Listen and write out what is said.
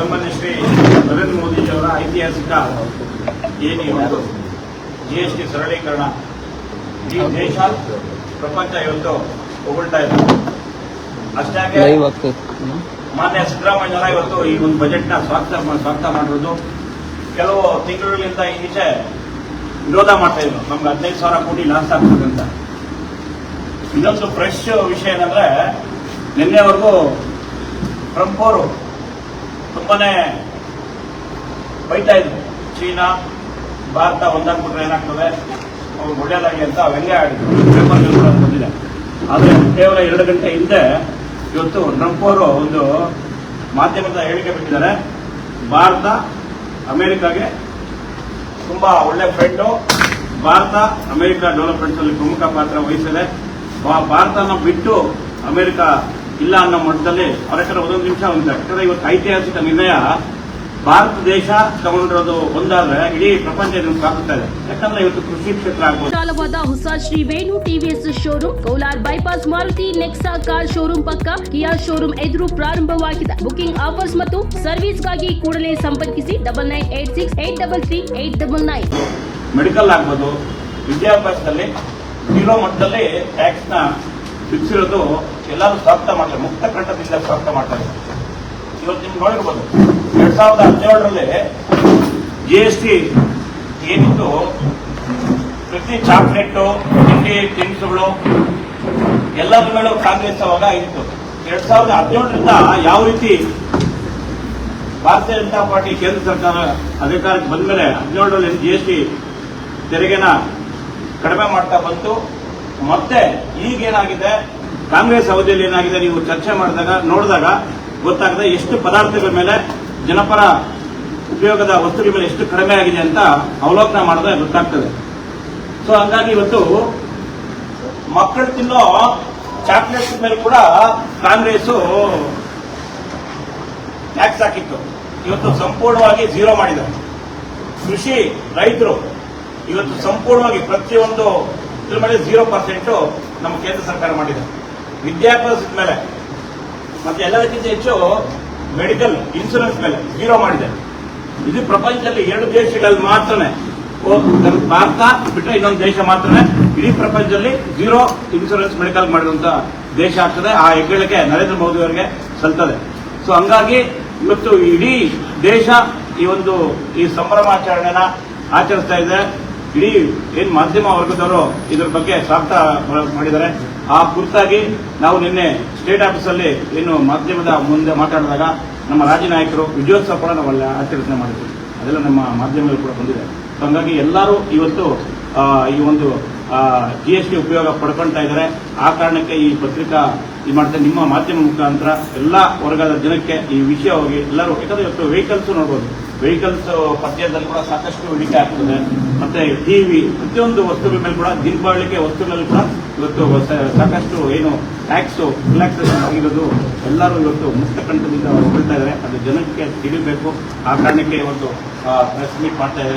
ಸನ್ಮಾನ್ಯ ಶ್ರೀ ನರೇಂದ್ರ ಮೋದಿಜಿಯವರ ಐತಿಹಾಸಿಕ ಏನು ಒಂದು ಜಿ ಎಸ್ ಟಿ ಸರಳೀಕರಣ ಈ ದೇಶ ಪ್ರಪಂಚ ಇವತ್ತು ಹೊಗಳ್ತಾ ಇದೆ. ಅಷ್ಟೇ ಲೈವ್ ಆಗ್ತದೆ. ಮಾನ್ಯ ಸಿದ್ದರಾಮಯ್ಯನವರ ಇವತ್ತು ಈ ಒಂದು ಬಜೆಟ್ನ ಸ್ವಾಗತ ಸ್ವಾಗತ ಮಾಡಿರೋದು. ಕೆಲವು ತಿಂಗಳಿಂದ ಈಚೆ ವಿರೋಧ ಮಾಡ್ತಾ ಇದ್ರು. ನಮ್ಗೆ ಹದಿನೈದು ಸಾವಿರ ಕೋಟಿ ಲಾಸ್ ಆಗ್ತದೆ ಅಂತ. ಇನ್ನೊಂದು ಫ್ರೆಶ್ ವಿಷಯ ಏನಂದ್ರೆ ನಿನ್ನೆವರೆಗೂ ಟ್ರಂಪ್ ಅವರು ತುಂಬಾನೇ ಬೈತಾ ಇದ್ರು. ಚೀನಾ, ಭಾರತ ಒಂದಾಗ್ಬಿಟ್ರೆ ಏನಾಗ್ತದೆ? ಅವ್ರು ಒಳ್ಳೇದಾಗಿ ಅಂತ ವ್ಯಂಗ್ಯ ಆಡಿದ್ರು. ಪೇಪರ್ ಬಂದಿದೆ. ಆದರೆ ಕೇವಲ ಎರಡು ಗಂಟೆ ಹಿಂದೆ ಇವತ್ತು ಟ್ರಂಪ್ ಒಂದು ಮಾಧ್ಯಮದ ಹೇಳಿಕೆ ಬಿಟ್ಟಿದ್ದಾರೆ. ಭಾರತ, ಅಮೆರಿಕಾಗೆ ತುಂಬಾ ಒಳ್ಳೆ ಫ್ರೆಂಡು ಭಾರತ, ಅಮೆರಿಕ ಡೆವಲಪ್ಮೆಂಟ್ ಅಲ್ಲಿ ಪ್ರಮುಖ ಪಾತ್ರ ವಹಿಸಿದೆ. ಭಾರತನ ಬಿಟ್ಟು ಅಮೆರಿಕ ಇಲ್ಲ ಅನ್ನೋ ಮಟ್ಟದಲ್ಲಿ ಅವ್ರ ಒಂದೊಂದು ನಿಮಿಷ ಒಂದು ಯಾಕಂದ್ರೆ ಇವತ್ತು ಐತಿಹಾಸಿಕ ನಿರ್ಣಯ ಭಾರತ ದೇಶ ತಗೊಂಡಿರೋದು ಒಂದಾದ್ರೆ ಇಡೀ ಪ್ರಪಂಚ ಸಾಕುತ್ತಾ ಇದೆ. ಯಾಕಂದ್ರೆ ಇವತ್ತು ಕೃಷಿ ಕ್ಷೇತ್ರ ಆಗ್ಬೋದು. ವಿಶಾಲವಾದ ಹೊಸ Shri Venu TVS showroom Kolar bypass Maruti Nexa car showroom ಪಕ್ಕ ಕಿಯಾ ಶೋರೂಮ್ ಎದುರು ಪ್ರಾರಂಭವಾಗಿದೆ. ಬುಕಿಂಗ್ ಆಫರ್ಸ್ ಮತ್ತು ಸರ್ವಿಸ್ಗಾಗಿ ಕೂಡಲೇ ಸಂಪರ್ಕಿಸಿ double nine eight six eight double three eight double nine medical ಆಗ್ಬೋದು. ವಿದ್ಯಾಭ್ಯಾಸದಲ್ಲಿ ಜೀರೋ ಮಟ್ಟದಲ್ಲಿ ಟ್ಯಾಕ್ಸ್ ನ ಬಿಡಿಸಿರೋದು ಎಲ್ಲರೂ ಸ್ವಾಗತ ಮಾಡ್ತಾರೆ. ಮುಕ್ತ ಕಂಠದಿಂದ ಸ್ವಾಗತ ಮಾಡ್ತಾರೆ. ಇವತ್ತು ನಿಮ್ಗೆ ನೋಡಿರ್ಬೋದು, ಎರಡ್ ಸಾವಿರದ ಹದಿನೇಳರಲ್ಲಿ ಜಿ ಎಸ್ ಟಿ ಏನಿತ್ತು? ಪ್ರತಿ ಚಾಕ್ಲೇಟು ತಿಂಡಿ, ತಿನಿಸುಗಳು ಎಲ್ಲದ ಮೇಲೂ ಕಾಂಗ್ರೆಸ್ ಅವಾಗ ಇತ್ತು. ಎರಡ್ ಸಾವಿರದ ಹದಿನೇಳರಿಂದ ಯಾವ ರೀತಿ ಭಾರತೀಯ ಜನತಾ ಪಾರ್ಟಿ ಕೇಂದ್ರ ಸರ್ಕಾರ ಅಧಿಕಾರಕ್ಕೆ ಬಂದ ಮೇಲೆ ಹದಿನೇಳರಲ್ಲಿ ಜಿ ಎಸ್ ಟಿ ತೆರಿಗೆನ ಕಡಿಮೆ ಮಾಡ್ತಾ ಬಂತು. ಮತ್ತೆ ಈಗೇನಾಗಿದೆ? ಕಾಂಗ್ರೆಸ್ ಅವಧಿಯಲ್ಲಿ ಏನಾಗಿದೆ? ನೀವು ಚರ್ಚೆ ಮಾಡಿದಾಗ, ನೋಡಿದಾಗ ಗೊತ್ತಾಗದೆ ಎಷ್ಟು ಪದಾರ್ಥಗಳ ಮೇಲೆ ಜನಪರ ಉಪಯೋಗದ ವಸ್ತುಗಳ ಮೇಲೆ ಎಷ್ಟು ಕಡಿಮೆ ಆಗಿದೆ ಅಂತ ಅವಲೋಕನ ಮಾಡಿದ್ರೆ ಗೊತ್ತಾಗ್ತದೆ. ಸೊ ಹಂಗಾಗಿ ಇವತ್ತು ಮಕ್ಕಳು ತಿನ್ನೋ ಚಾಕ್ಲೇಟ್ಸ್ ಮೇಲೆ ಕೂಡ ಕಾಂಗ್ರೆಸ್ ಟ್ಯಾಕ್ಸ್ ಹಾಕಿತ್ತು. ಇವತ್ತು ಸಂಪೂರ್ಣವಾಗಿ ಜೀರೋ ಮಾಡಿದ್ದಾರೆ. ಕೃಷಿ ರೈತರು ಇವತ್ತು ಸಂಪೂರ್ಣವಾಗಿ ಪ್ರತಿಯೊಂದು ಇದ್ರ ಮೇಲೆ ಝೀರೋ ಪರ್ಸೆಂಟು ನಮ್ಮ ಕೇಂದ್ರ ಸರ್ಕಾರ ಮಾಡಿದೆ. ವಿದ್ಯಾಭ್ಯಾಸದ ಮೇಲೆ ಮತ್ತೆ ಎಲ್ಲದಕ್ಕಿಂತ ಹೆಚ್ಚು ಮೆಡಿಕಲ್ ಇನ್ಸೂರೆನ್ಸ್ ಮೇಲೆ ಜೀರೋ ಮಾಡಿದೆ. ಇದು ಪ್ರಪಂಚದಲ್ಲಿ ಎರಡು ದೇಶಗಳಲ್ಲಿ ಮಾತ್ರನೇ. ಭಾರತ ಬಿಟ್ಟರೆ ಇನ್ನೊಂದು ದೇಶ ಮಾತ್ರನೇ. ಇಡೀ ಪ್ರಪಂಚದಲ್ಲಿ ಝೀರೋ ಇನ್ಸೂರೆನ್ಸ್ ಮೆಡಿಕಲ್ ಮಾಡಿದಂತ ದೇಶ ಆಗ್ತದೆ. ಆ ಹೆಗ್ಗಳಿಕೆ ನರೇಂದ್ರ ಮೋದಿ ಅವರಿಗೆ ಸಲ್ತದೆ. ಸೊ ಹಂಗಾಗಿ ಇವತ್ತು ಇಡೀ ದೇಶ ಈ ಒಂದು ಈ ಸಂಭ್ರಮಾಚರಣೆನ ಆಚರಿಸ್ತಾ ಇದೆ. ಇಡೀ ಏನ್ ಮಾಧ್ಯಮ ವರ್ಗದವರು ಇದ್ರ ಬಗ್ಗೆ ಸ್ವಾಗತ ಮಾಡಿದ್ದಾರೆ. ಆ ಕುರಿತಾಗಿ ನಾವು ನಿನ್ನೆ ಸ್ಟೇಟ್ ಆಫೀಸಲ್ಲಿ ಏನು ಮಾಧ್ಯಮದ ಮುಂದೆ ಮಾತಾಡಿದಾಗ ನಮ್ಮ ರಾಜ್ಯ ನಾಯಕರು ವಿಜಯೋತ್ಸವ ಕೂಡ ನಾವು ಅಲ್ಲಿ ಆಚರಣೆ ಮಾಡಿದ್ವಿ. ಅದೆಲ್ಲ ನಮ್ಮ ಮಾಧ್ಯಮದಲ್ಲಿ ಕೂಡ ಬಂದಿದೆ. ಹಂಗಾಗಿ ಎಲ್ಲರೂ ಇವತ್ತು ಈ ಒಂದು ಜಿ ಎಸ್ ಟಿ ಉಪಯೋಗ ಪಡ್ಕೊಳ್ತಾ ಇದ್ದಾರೆ. ಆ ಕಾರಣಕ್ಕೆ ಈ ಪತ್ರಿಕಾ ಇದು ಮಾಡ್ತಾರೆ ನಿಮ್ಮ ಮಾಧ್ಯಮ ಮುಖಾಂತರ ಎಲ್ಲ ವರ್ಗದ ಜನಕ್ಕೆ ಈ ವಿಷಯ ಹೋಗಿ ಎಲ್ಲರೂ, ಯಾಕಂದ್ರೆ ಇವತ್ತು ವೆಹಿಕಲ್ಸ್ ನೋಡ್ಬೋದು. ವೆಹಿಕಲ್ಸ್ ಪದ್ಯದಲ್ಲಿ ಕೂಡ ಸಾಕಷ್ಟು ಇಳಿಕೆ ಆಗ್ತದೆ. ಮತ್ತೆ ಟಿವಿ ಪ್ರತಿಯೊಂದು ವಸ್ತುಗಳ ಮೇಲೆ ಕೂಡ ದಿನಬಳಕೆ ವಸ್ತುಗಳಲ್ಲಿ ಕೂಡ ಇವತ್ತು ಸಾಕಷ್ಟು ಏನು ಟ್ಯಾಕ್ಸ್ ರಿಲ್ಯಾಕ್ಸೇಷನ್ ಆಗಿರೋದು ಎಲ್ಲರೂ ಇವತ್ತು ಮುಕ್ತ ಕಂಠದಿಂದ ಹೊರಡ್ತಾ ಇದ್ದಾರೆ. ಅದು ಜನಕ್ಕೆ ತಿಳಿಬೇಕು. ಆ ಕಾರಣಕ್ಕೆ ಇವತ್ತು ಪ್ರೆಸ್ ಮೀಟ್ ಮಾಡ್ತಾ